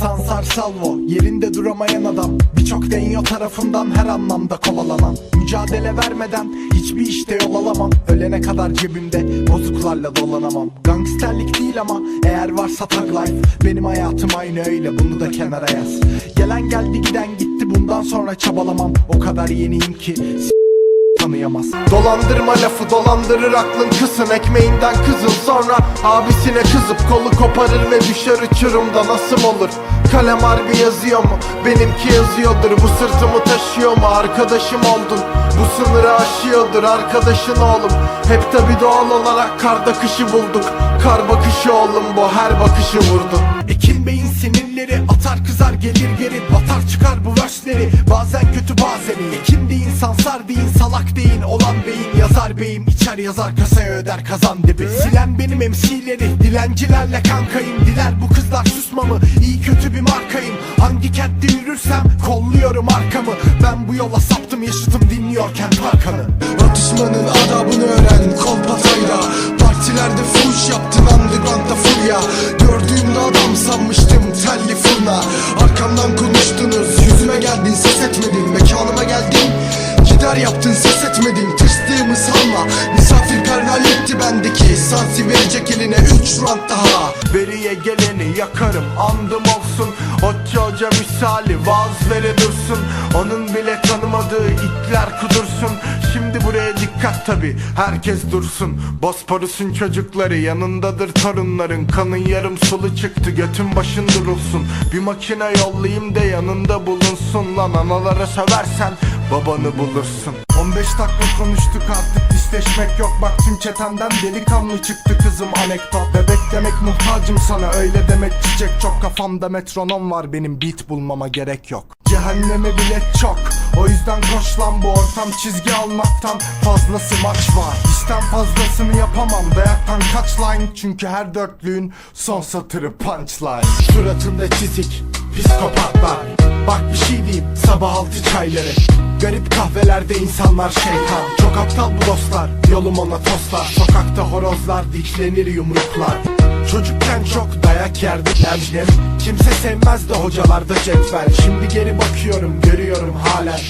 Sansar Salvo yerinde duramayan adam. Birçok denyo tarafından her anlamda kovalanan. Mücadele vermeden hiçbir işte yol alamam. Ölene kadar cebimde bozuklarla dolanamam. Gangsterlik değil ama eğer varsa tag life. Benim hayatım aynı öyle bunu da kenara yaz. Gelen geldi giden gitti bundan sonra çabalamam. O kadar yeniyim ki tanıyamaz. Dolandırma lafı dolandırır aklın kısın. Ekmeğinden kızıl sonra abisine kızıp Kolu koparır ve düşer uçurumda nasıl olur? Kalem harbi yazıyor mu? Benimki yazıyordur. Bu sırtımı taşıyor mu? Arkadaşım oldun. Bu sınırı aşıyordur arkadaşın oğlum. Hep tabi doğal olarak karda kışı bulduk. Kar bakışı oğlum bu her bakışı vurdu Ekin beyin sinirleri atar kızar gelir geri Batar çıkar bu versleri bazen kötü bazen iyi. Ekin deyin sansar deyin salak deyin. Olan beyin Yazar beyim içer yazar kasaya öder kazan dibi Silen benim MC'leri dilencilerle kankayım. Diler bu kızlar susmamı iyi kötü bir markayım. Hangi kentte yürürsem kolluyorum arkamı. Ben bu yola saptım yaşadım dinliyorken Tarkan'ı Atışmanın adabını öğren kolpatayla Partilerde fuş yaptın undergroundda furya Gördüğümde adam sanmıştım telli fırna Arkamdan konuştunuz yüzüme geldin ses etmedin. Mekanıma geldin gider yaptın ses etmedin. Tırstığımı sanma misafirperverlikti bendeki. Sansi verecek eline üç rant daha. Beriye geleni yakarım andım olsun. Hoca hoca misali vaaz vere dursun. Onun bile tanımadığı itler Şimdi buraya dikkat tabi herkes dursun. Bosporus'un çocukları yanındadır torunların. Kanın yarım sulu çıktı götün başın durulsun. Bir makine yollayayım da yanında bulunsun Lan. Analara söversen babanı bulursun. 15 dakika konuştuk artık disleşmek yok. Bak tüm çetemden delikanlı çıktı kızım anekdot. Bebek demek muhtacım sana öyle demek çiçek çok. Kafamda metronom var benim beat bulmama gerek yok. Cehenneme bilet çok O yüzden koş lan bu ortam. Çizgi almaktan fazlası maç var. İşten fazlasını yapamam dayaktan kaç line? Çünkü her dörtlüğün son satırı punchline. Suratında çizik psikopatlar. Bak bir şey diyeyim sabah altı çayları. Garip kahvelerde insanlar şeytan. Çok aptal bu dostlar Yolum ona tostlar. Sokakta horozlar diklenir yumruklar Çocukken çok dayak yerdik emnem Kimse sevmezdi hocalarda cetvel. Şimdi geri bakıyorum görüyorum halen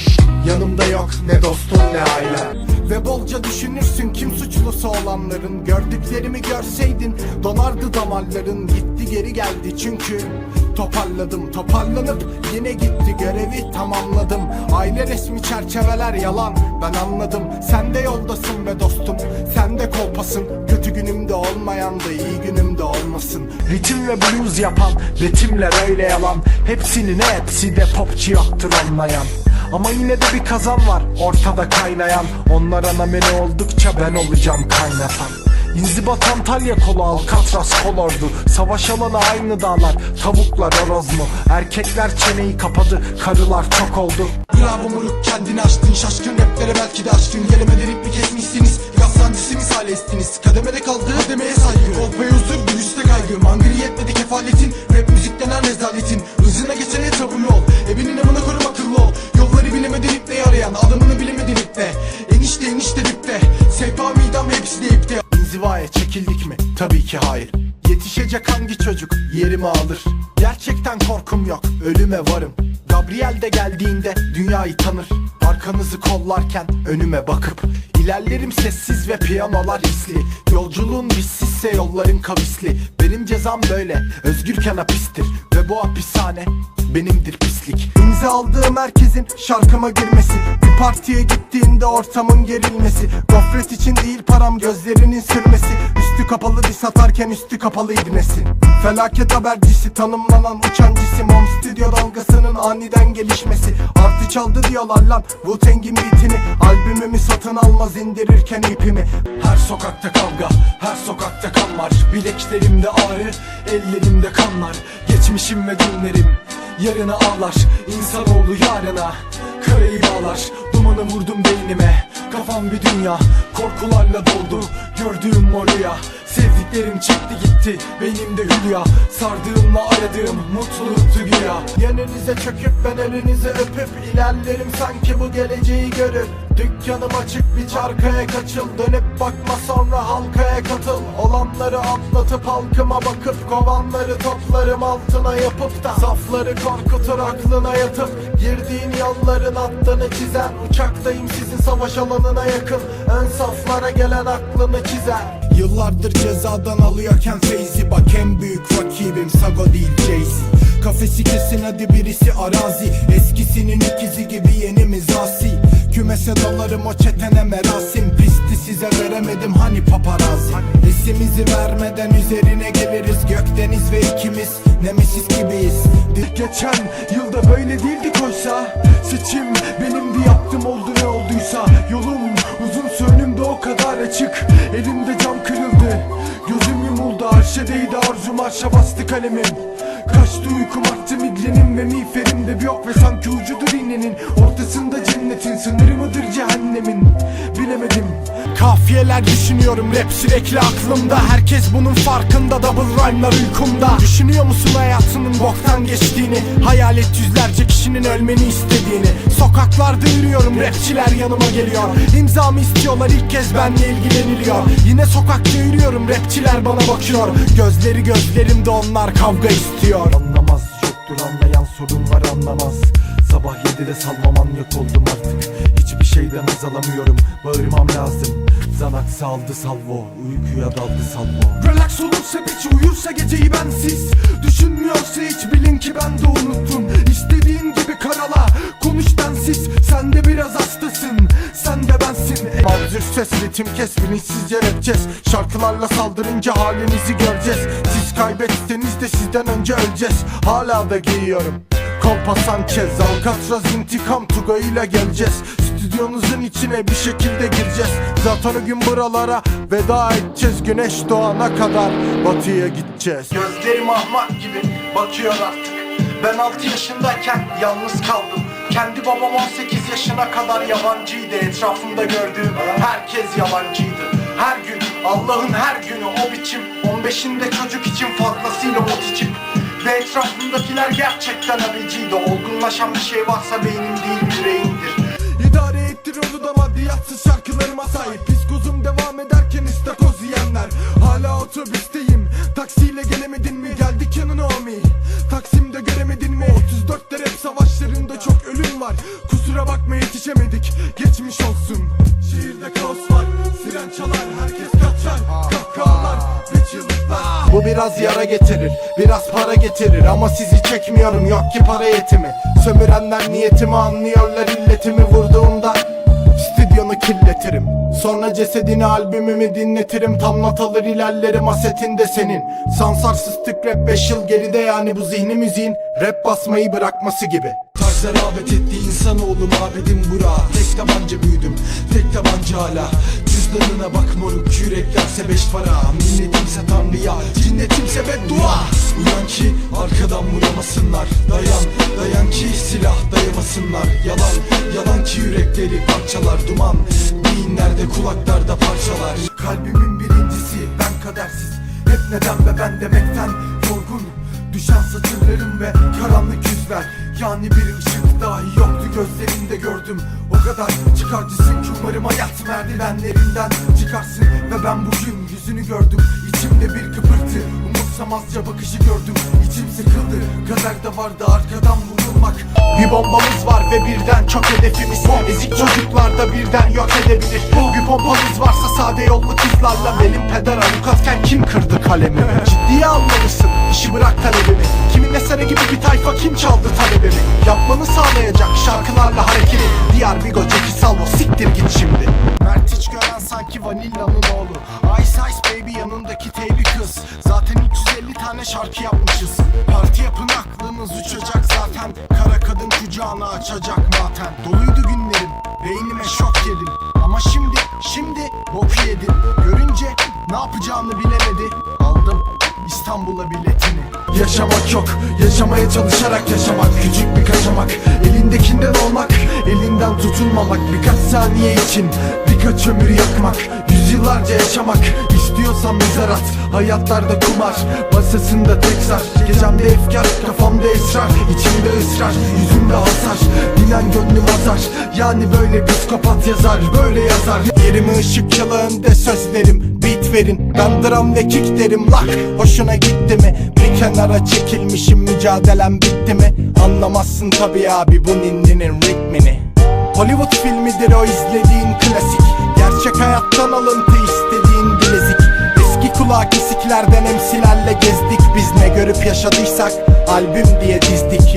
Yanımda yok ne dostum ne ailem Ve bolca düşünürsün kim suçlusu olanların. Gördüklerimi görseydin donardı damarların. Gitti geri geldi çünkü. Toparladım toparlanıp yine gitti. Görevi tamamladım. Aile resmi çerçeveler yalan. Ben anladım. Sen de yoldasın ve dostum. Sen de kolpasın. Kötü günümde olmayan da iyi günümde olmasın. Ritim ve blues yapan ritimler öyle yalan. Hepsinin hepsi de popçu yoktur anlayan. Ama yine de bir kazan var ortada kaynayan. Onlar ana menü oldukça ben olacağım kaynatan. İnzibat Antalya kolu Alcatraz kolordu. Savaş alanı aynı dağlar Tavuklar horoz mu? Erkekler çeneyi kapadı Karılar çok oldu. Bravo moruk kendini açtın. Şaşkın raplere belki de aşkın. Gelemeden iplik kesmişsiniz Gaz sancısı misali estiniz. Kademede kaldı kademeye saygı. Kolpaya huzur dürüste kaygı. Mangırı yetmedi kefaletin. Rap müzik denen rezaletin. Hızına geçene tabulu ol Evinin amına korum akıllı ol. Yolları bilemedin iple arayan Adamını bilemedin iple Enişte enişte dipte Sehpa midam hepsi de ipte İnzivaya çekildik mi? Tabii ki hayır. Yetişecek hangi çocuk? Yerimi alır. Gerçekten korkum yok. Ölüme varım. Gabriel de geldiğinde dünyayı tanır. Arkanızı kollarken önüme bakıp İlerlerim sessiz ve piyanolar hisli. Yolculuğun bizsizse yolların kavisli. Benim cezam böyle özgürken hapistir Ve bu hapishane benimdir pislik. İmza aldığım herkesin şarkıma girmesi. Bir partiye gittiğinde ortamın gerilmesi. Gofret için değil param gözlerinin sürmesi. Üstü kapalı diş atarken üstü kapalı ibnesi Felaket habercisi tanımlanan uçan cisim. Home stüdyo dalgasının aniden gelişmesi. Artı çaldı diyorlar lan Wu-Tang'in beatini. Albümümü satın almaz indirirken ipimi. Her sokakta kavga her sokakta kan var. Bileklerimde ağrı ellerimde kanlar. Geçmişim ve günlerim yarına ağlar. İnsanoğlu yarına karayı bağlar. Dumanı vurdum beynime Kafam bir dünya. Korkularla doldu Gördüğüm rüya Sevdiklerim çekti gitti beynimde hülya. Sardığımla aradığım mutluluktu güya Yanınıza çöküp ben elinizi öpüp ilerlerim sanki bu geleceği görüp Dükkanım açık bir çarkaya kaçıl. Dönüp bakma sonra halkaya katıl. Olanları anlatıp halkıma bakıp Kovanları toplarım altına yapıp da Safları korkutur aklına yatıp Girdiğin yolların hattını çizen Uçaktayım sizin savaş alanına yakın. Ön saflara gelen aklını çizer Yıllardır cezadan alıyorken Feyzi Bak en büyük rakibim Sago değil Jay-Z. Kafesi kesin hadi birisi arazi. Eskisinin ikizi gibi yenimiz asi Kümese dalarım o çetene merasim. Pisti size veremedim hani paparazzi? Esimizi vermeden üzerine geliriz. Gökdeniz ve ikimiz Nemesis gibiyiz. Geçen yılda böyle değildik oysa. Seçim benimdi yaptım oldu ne olduysa. Yolum uzun önümde o kadar açık. Elimde cam kırıldı. Gözüm yumuldu arşa değdi arzum arşa bastı kalemim. Kaçtı uykum aktı migrenim ve miğferimde bir yok Ve sanki ucudur iğnenin ortasında Sınırı mıdır cehennemin? Bilemedim. Kafiyeler düşünüyorum rap sürekli aklımda. Herkes bunun farkında double rhyme'lar uykumda. Düşünüyor musun hayatının boktan geçtiğini? Hayalet yüzlerce kişinin ölmeni istediğini. Sokaklarda yürüyorum rapçiler yanıma geliyor. İmzamı istiyorlar ilk kez benle ilgileniliyor. Yine sokakta yürüyorum rapçiler bana bakıyor. Gözleri gözlerimde onlar kavga istiyor. Anlamaz yoktur anlayan sorunlar anlamaz. Sabah 7'de salma manyak oldum artık şeyden haz alamıyorum. Bağırmam lazım. Zanat saldı salvo. Uykuya daldı salvo. Relax olursa piç uyursa geceyi bensiz. Düşünmüyorsa hiç bilin ki ben de unuttum. İstediğin gibi karala konuş densiz. Sen de biraz hastasın. Sen de bensin. Mazur ses ritim kes bilinçsizce rapçez Şarkılarla saldırınca halinizi göreceğiz. Siz kaybetseniz de sizden önce öleceğiz. Hala da giyiyorum. Kolpa Sanchez Alcatraz intikam Tugay'ıyla geleceğiz Stüdyonuzun içine bir şekilde gireceğiz. Zaten o gün buralara veda edeceğiz. Güneş doğana kadar batıya gideceğiz. Gözlerim ahmak gibi bakıyor artık. Ben 6 yaşındayken yalnız kaldım. Kendi babam 18 yaşına kadar yabancıydı. Etrafımda gördüğüm herkes yabancıydı. Her gün Allah'ın her günü o biçim. 15'inde çocuk için fazlasıyla ot içip. Ve etrafımdakiler gerçekten abiciydi. Olgunlaşan bir şey varsa beynim değil yüreğimdir şarkılarıma sahip Psikozum devam ederken istakoz yiyenler. Hala otobüsteyim Taksiyle gelemedin mi? Geldik yanına omi. Taksim'de göremedin mi? 34'te rap savaşlarında çok ölüm var. Kusura bakma yetişemedik. Geçmiş olsun. Şehirde kaos var siren çalar herkes kaçar. Kahkahalar ve çığlıklar. Bu biraz yara getirir, biraz para getirir. Ama sizi çekmiyorum, yok ki para yetimi. Sömürenler niyetimi anlıyorlar illetimi vurduğumda Stüdyonu kirletirim. Sonra cesedini albümümü dinletirim. Tam not alır ilerlerim asetinde senin. Sansarsız tık rap 5 yıl geride yani bu zihni müziğin Rap basmayı bırakması gibi Tarzda rağbet etti insanoğlu mabedim bura. Tek tabanca büyüdüm, tek tabanca hala. Cüzdanına bak moruk yüreklerse beş para. Minnetimse tanrıya, cinnetimse beddua. Uyan ki arkadan vuramasınlar. Dayan, dayan ki silah dayamasınlar. Yalan, yalan ki yürekleri parçalar. Duman Beyinlerde kulaklarda parçalar. Kalbimin birincisi ben kadersiz. Hep neden ve ben demekten yorgun Düşen satırlarım ve karanlık yüzler Yani bir ışık dahi yoktu gözlerinde gördüm. O kadar çıkarcısın ki umarım hayat merdivenlerinden çıkarsın. Ve ben bugün yüzünü gördüm İçimde bir kıpırtı Umursamazca bakışı gördüm. İçim sıkıldı Kaderde vardı arkadan vurulmak. Bir bombamız var ve birden çok hedefimiz. Ezik çocuklar da birden yok edebilir. Bir pompamız varsa sade yollu kızlarla Benim peder avukatken kim kırdı kalemimi Ciddiye almalısın işi bırak talebimi Eseri gibi bir tayfa kim çaldı talebimi? Yapmanı sağlayacak şarkılarla hareketi. Diğer Bigo Jackie Salvo siktir git şimdi. Mert hiç gören sanki Vanilla'nın oğlu. Ice Ice Baby yanındaki teybi kız. Zaten 350 tane şarkı yapmışız. Parti yapın aklınız uçacak zaten. Kara kadın kucağını açacak maten Doluydu günlerim beynime şok yedim. Ama şimdi şimdi boku yedim. Görünce ne yapacağını bilemedi. Aldım İstanbul'a biletini. Yaşamak yok, yaşamaya çalışarak yaşamak. Küçük bir kaçamak, elindekinden olmak. Elinden tutulmamak. Birkaç saniye için birkaç ömür yakmak. Yüzyıllarca yaşamak. İstiyorsan mezar at. Hayatlarda kumar. Masasında tek sar. Gecemde efkar. Kafamda esrar. İçimde ısrar. Yüzümde hasar. Bilen gönlüm azar. Yani böyle psikopat yazar. Böyle yazar. Yerimi ışık yalığında sözlerim Beat verin. Ben dram ve kick derim. Lak hoşuna gitti mi? Bir kenara çekilmişim. Mücadelem bitti mi? Anlamazsın tabi abi. Bu ninninin ritmini. Hollywood filmidir o izlediğin klasik. Gerçek hayattan alıntı istediğin bilezik. Eski kulağı kesiklerden emsilerle gezdik. Biz ne görüp yaşadıysak albüm diye dizdik